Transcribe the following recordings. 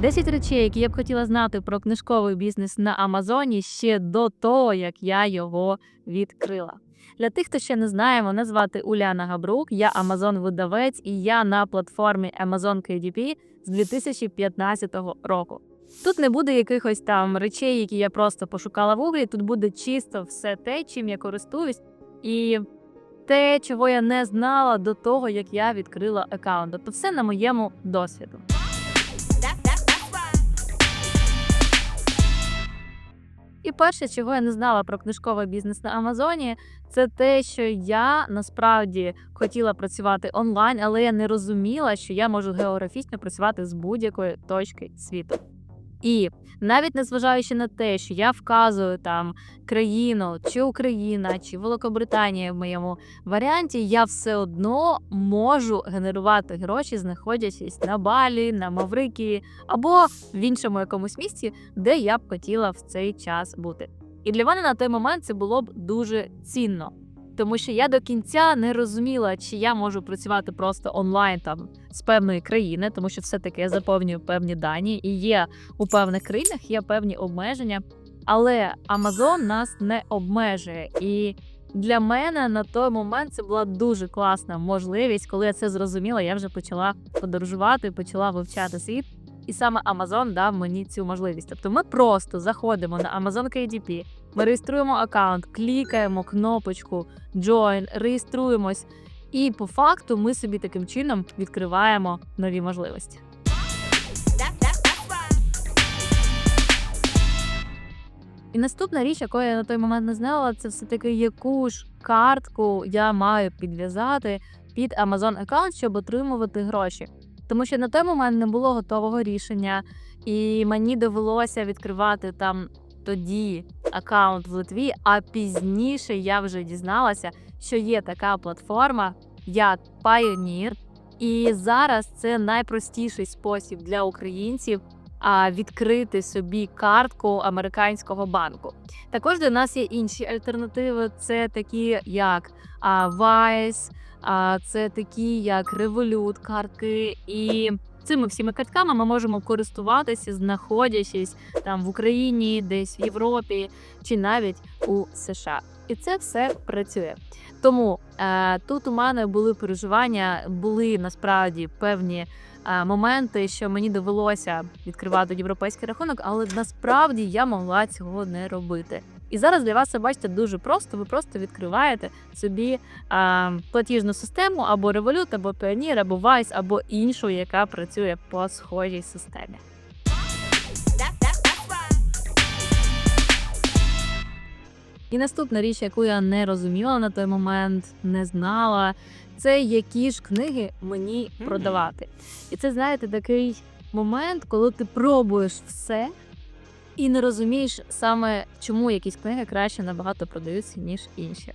10 речей, які я б хотіла знати про книжковий бізнес на Амазоні ще до того, як я його відкрила. Для тих, хто ще не знає, мене звати Уляна Габрук, я Амазон-видавець і я на платформі Amazon KDP з 2015 року. Тут не буде якихось там речей, які я просто пошукала в Гуглі. Тут буде чисто все те, чим я користуюсь, і те, чого я не знала до того, як я відкрила аккаунт. Тобто все на моєму досвіду. І перше, чого я не знала про книжковий бізнес на Амазоні, це те, що я насправді хотіла працювати онлайн, але я не розуміла, що я можу географічно працювати з будь-якої точки світу. І навіть незважаючи на те, що я вказую там країну, чи Україна, чи Великобританія в моєму варіанті, я все одно можу генерувати гроші, знаходячись на Балі, на Маврикії або в іншому якомусь місці, де я б хотіла в цей час бути. І для мене на той момент це було б дуже цінно. Тому що я до кінця не розуміла, чи я можу працювати просто онлайн там з певної країни, тому що все-таки я заповнюю певні дані, і є у певних країнах є певні обмеження. Але Amazon нас не обмежує. І для мене на той момент це була дуже класна можливість. Коли я це зрозуміла, я вже почала подорожувати, почала вивчати світ. І саме Amazon дав мені цю можливість. Тобто ми просто заходимо на Amazon KDP, ми реєструємо аккаунт, клікаємо кнопочку Join, реєструємось, і по факту ми собі таким чином відкриваємо нові можливості. І наступна річ, якої я на той момент не знала, це все таки яку ж картку я маю підв'язати під Amazon аккаунт, щоб отримувати гроші. Тому що на той момент не було готового рішення, і мені довелося відкривати там тоді аккаунт в Литві. А пізніше я вже дізналася, що є така платформа, як Pioneer, і зараз це найпростіший спосіб для українців відкрити собі картку американського банку. Також для нас є інші альтернативи. Це такі як а, це такі як Revolut картки і. Цими всіми картками ми можемо користуватися, знаходячись там в Україні, десь в Європі чи навіть у США. І це все працює. Тому е, тут у мене були переживання, були насправді певні е, моменти, що мені довелося відкривати європейський рахунок, але насправді я могла цього не робити. І зараз для вас це бачите дуже просто. Ви просто відкриваєте собі а, платіжну систему або Revolut, або Payoneer, або Wise, або іншу, яка працює по схожій системі. І наступна річ, яку я не розуміла на той момент, не знала, це які ж книги мені продавати. І це, знаєте, такий момент, коли ти пробуєш все і не розумієш саме, чому якісь книги краще набагато продаються, ніж інші.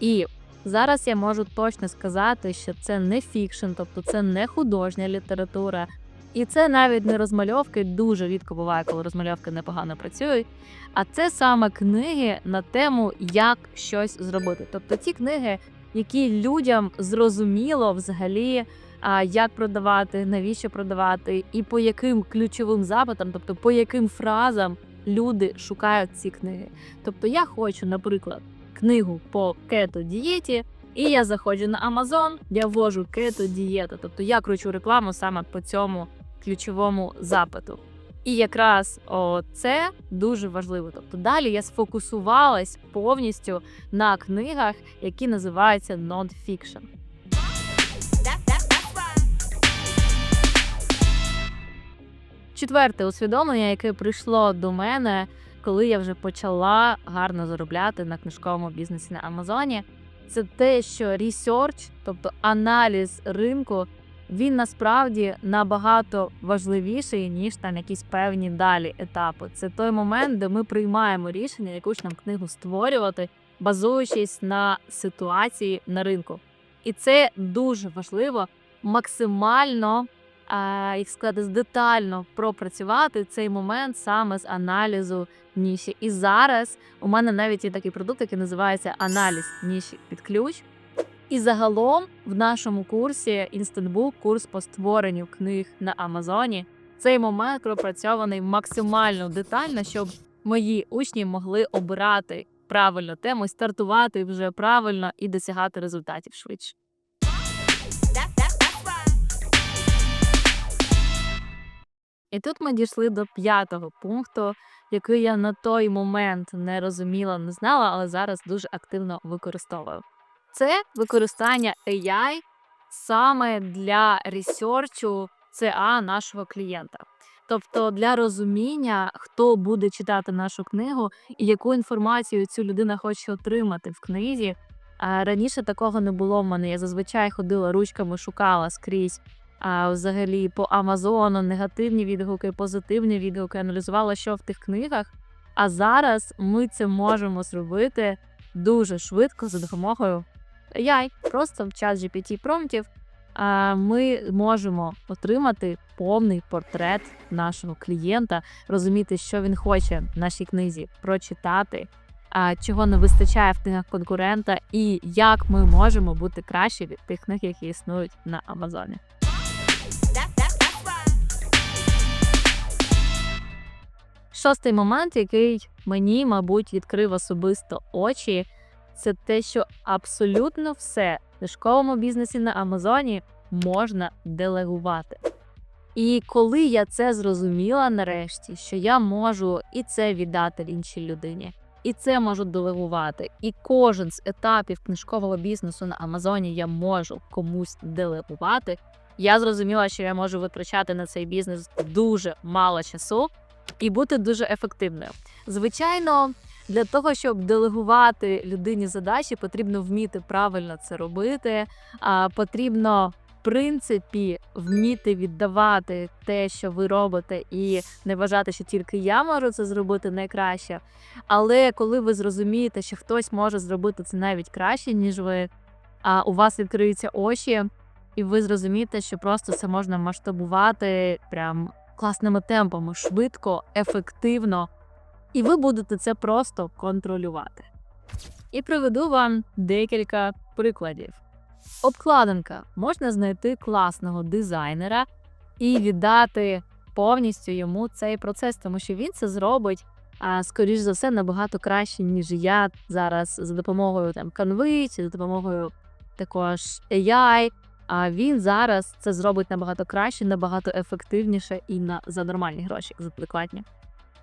І зараз я можу точно сказати, що це не фікшн, тобто це не художня література. І це навіть не розмальовки, дуже рідко буває, коли розмальовки непогано працюють. А це саме книги на тему, як щось зробити. Тобто ті книги, які людям зрозуміло взагалі, як продавати, навіщо продавати, і по яким ключовим запитам, тобто по яким фразам люди шукають ці книги. Тобто я хочу, наприклад, книгу по кето-дієті, і я заходжу на Amazon, я ввожу кето-дієта. Тобто я кручу рекламу саме по цьому ключовому запиту. І якраз о, це дуже важливо. Тобто далі я сфокусувалась повністю на книгах, які називаються non-fiction. Четверте усвідомлення, яке прийшло до мене, коли я вже почала гарно заробляти на книжковому бізнесі на Амазоні, це те, що ресерч, тобто аналіз ринку, він насправді набагато важливіший, ніж там якісь певні далі етапи. Це той момент, де ми приймаємо рішення, яку ж нам книгу створювати, базуючись на ситуації на ринку. І це дуже важливо максимально як сказати, детально пропрацювати цей момент саме з аналізу ніші. І зараз у мене навіть є такий продукт, який називається аналіз ніші під ключ. І загалом в нашому курсі Book, курс по створенню книг на Амазоні, цей момент пропрацьований максимально детально, щоб мої учні могли обирати правильну тему, стартувати вже правильно і досягати результатів швидше. І тут ми дійшли до п'ятого пункту, який я на той момент не розуміла, не знала, але зараз дуже активно використовую. Це використання AI саме для ресерчу ЦА нашого клієнта. Тобто для розуміння, хто буде читати нашу книгу і яку інформацію цю людина хоче отримати в книзі. Раніше такого не було в мене. Я зазвичай ходила ручками, шукала скрізь а, взагалі по Амазону, негативні відгуки, позитивні відгуки, аналізувала, що в тих книгах. А зараз ми це можемо зробити дуже швидко за допомогою AI. Просто в чат GPT промптів ми можемо отримати повний портрет нашого клієнта, розуміти, що він хоче в нашій книзі прочитати, чого не вистачає в книгах конкурента, і як ми можемо бути краще від тих книг, які існують на Амазоні. Шостий момент, який мені, мабуть, відкрив особисто очі, це те, що абсолютно все в книжковому бізнесі на Амазоні можна делегувати. І коли я це зрозуміла нарешті, що я можу і це віддати іншій людині, і це можу делегувати, і кожен з етапів книжкового бізнесу на Амазоні я можу комусь делегувати. Я зрозуміла, що я можу витрачати на цей бізнес дуже мало часу і бути дуже ефективною. Звичайно, для того, щоб делегувати людині задачі, потрібно вміти правильно це робити. Потрібно, в принципі, вміти віддавати те, що ви робите, і не вважати, що тільки я можу це зробити найкраще. Але коли ви зрозумієте, що хтось може зробити це навіть краще, ніж ви, а у вас відкриються очі, і ви зрозумієте, що просто це можна масштабувати прям класними темпами, швидко, ефективно, і ви будете це просто контролювати. І приведу вам декілька прикладів. Обкладинка можна знайти класного дизайнера і віддати повністю йому цей процес, тому що він це зробить, а скоріш за все, набагато краще, ніж я зараз за допомогою там Canva, чи за допомогою також AI. А він зараз це зробить набагато краще, набагато ефективніше і на за нормальні гроші, за адекватні.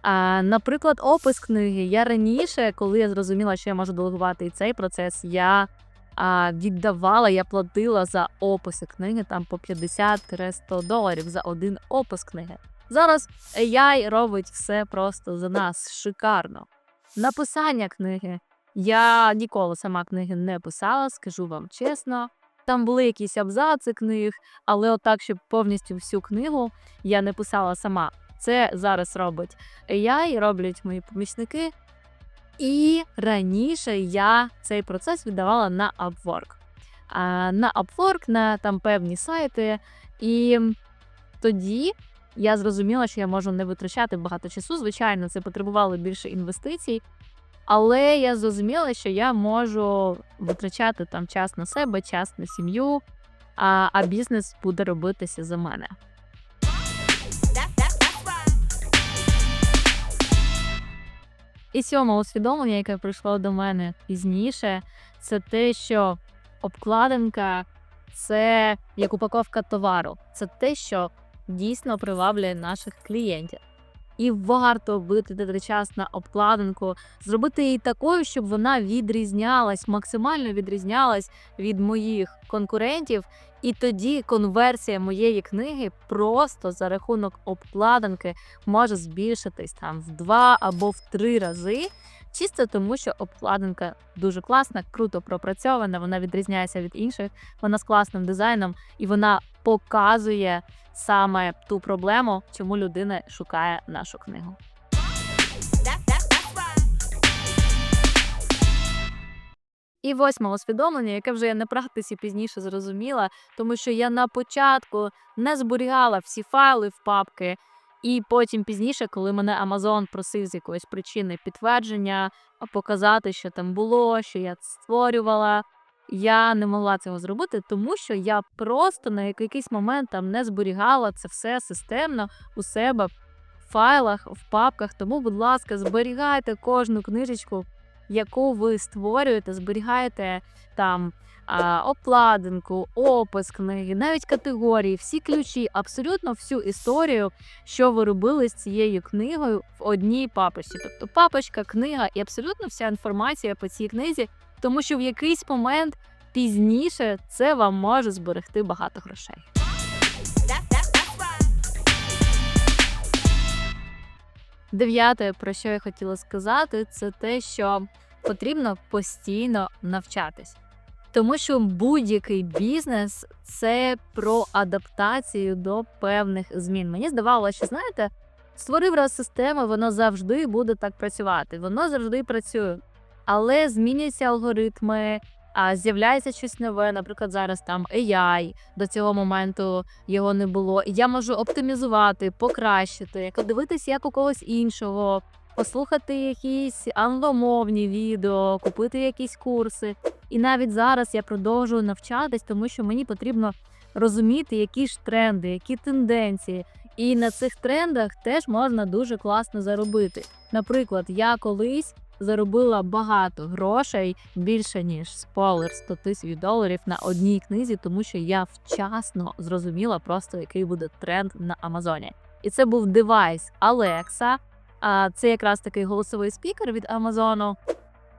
А, Наприклад, опис книги. Я раніше, коли я зрозуміла, що я можу делегувати і цей процес, я а, віддавала, я платила за описи книги там по 50-100 доларів за один опис книги. Зараз AI робить все просто за нас шикарно. Написання книги. Я ніколи сама книги не писала, скажу вам чесно. Там були якісь абзаци книг, але отак, щоб повністю всю книгу я не писала сама. Це зараз робить AI, роблять мої помічники. І раніше я цей процес віддавала на Upwork. А, На Upwork, на там певні сайти. І тоді я зрозуміла, що я можу не витрачати багато часу. Звичайно, це потребувало більше інвестицій. Але я зрозуміла, що я можу витрачати там час на себе, час на сім'ю, а, а бізнес буде робитися за мене. І сьоме усвідомлення, яке прийшло до мене пізніше, це те, що обкладинка це як упаковка товару. Це те, що дійсно приваблює наших клієнтів. І варто витратити час на обкладинку, зробити її такою, щоб вона відрізнялась, максимально відрізнялась від моїх конкурентів. І тоді конверсія моєї книги просто за рахунок обкладинки може збільшитись там в два або в три рази. Чисто тому, що обкладинка дуже класна, круто пропрацьована, вона відрізняється від інших, вона з класним дизайном і вона показує саме ту проблему, чому людина шукає нашу книгу. І восьме усвідомлення, яке вже я на практиці пізніше зрозуміла, тому що я на початку не зберігала всі файли в папки, і потім пізніше, коли мене Amazon просив з якоїсь причини підтвердження, показати, що там було, що я створювала. я не могла цього зробити, тому що я просто на якийсь момент там не зберігала це все системно у себе в файлах, в папках. Тому, будь ласка, зберігайте кожну книжечку, яку ви створюєте, зберігайте там обкладинку, опис книги, навіть категорії, всі ключі, абсолютно всю історію, що ви робили з цією книгою в одній папочці. Тобто папочка, книга і абсолютно вся інформація по цій книзі, тому що в якийсь момент пізніше це вам може зберегти багато грошей. Дев'яте, про що я хотіла сказати, це те, що потрібно постійно навчатись. Тому що будь-який бізнес це про адаптацію до певних змін. Мені здавалося, що знаєте, створив раз систему, воно завжди буде так працювати. Воно завжди працює. Але змінюються алгоритми, а з'являється щось нове. Наприклад, зараз там AI, до цього моменту його не було. Я можу оптимізувати, покращити, подивитись як у когось іншого, послухати якісь англомовні відео, купити якісь курси. І навіть зараз я продовжую навчатись, тому що мені потрібно розуміти, які ж тренди, які тенденції. І на цих трендах теж можна дуже класно заробити. Наприклад, я колись заробила багато грошей більше ніж спойлер 100 тисяч доларів на одній книзі, тому що я вчасно зрозуміла просто, який буде тренд на Амазоні. І це був девайс Alexa, а це якраз такий голосовий спікер від Амазону.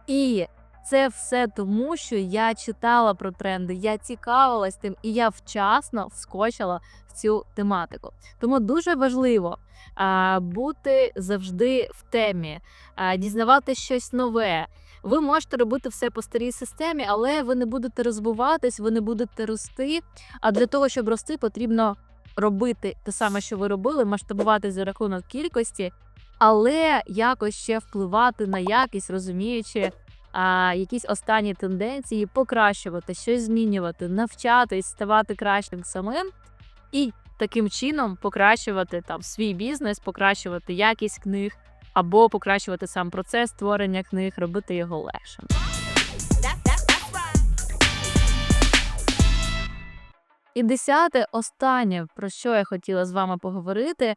І це все тому, що я читала про тренди, я цікавилась тим, і я вчасно вскочила в цю тематику. Тому дуже важливо а, бути завжди в темі, а, дізнавати щось нове. Ви можете робити все по старій системі, але ви не будете розвиватись, ви не будете рости. А для того, щоб рости, потрібно робити те саме, що ви робили, масштабувати за рахунок кількості, але якось ще впливати на якість, розуміючи а, якісь останні тенденції, покращувати, щось змінювати, навчатись, ставати кращим самим і таким чином покращувати там свій бізнес, покращувати якість книг або покращувати сам процес створення книг, робити його легшим. І десяте, останнє, про що я хотіла з вами поговорити,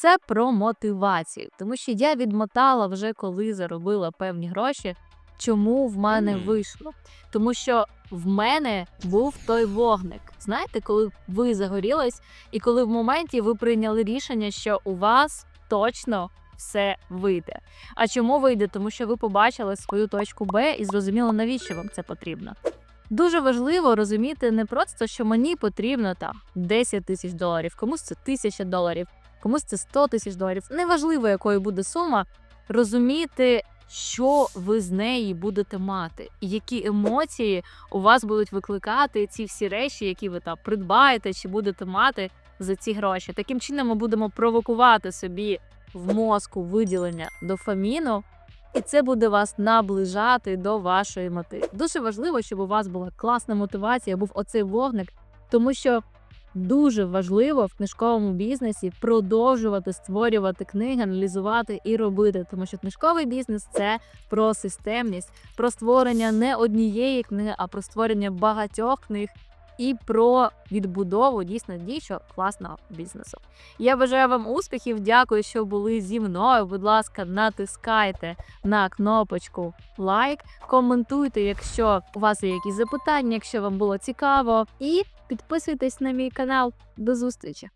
це про мотивацію. Тому що я відмотала вже коли заробила певні гроші. Чому в мене вийшло? Тому що в мене був той вогник. Знаєте, коли ви загорілись, і коли в моменті ви прийняли рішення, що у вас точно все вийде. А чому вийде? Тому що ви побачили свою точку Б і зрозуміли, навіщо вам це потрібно. Дуже важливо розуміти не просто, що мені потрібно там 10 тисяч доларів, комусь це тисяча доларів, комусь це 100 тисяч доларів. Неважливо, якою буде сума, розуміти, що ви з неї будете мати, і які емоції у вас будуть викликати ці всі речі, які ви там придбаєте чи будете мати за ці гроші. Таким чином ми будемо провокувати собі в мозку виділення дофаміну, і це буде вас наближати до вашої мети. Дуже важливо, щоб у вас була класна мотивація, був оцей вогник, тому що дуже важливо в книжковому бізнесі продовжувати створювати книги, аналізувати і робити, тому що книжковий бізнес це про системність, про створення не однієї книги, а про створення багатьох книг. І про відбудову дійсно дійсно класного бізнесу. Я бажаю вам успіхів. Дякую, що були зі мною. Будь ласка, натискайте на кнопочку лайк, коментуйте, якщо у вас є якісь запитання, якщо вам було цікаво, і підписуйтесь на мій канал. До зустрічі!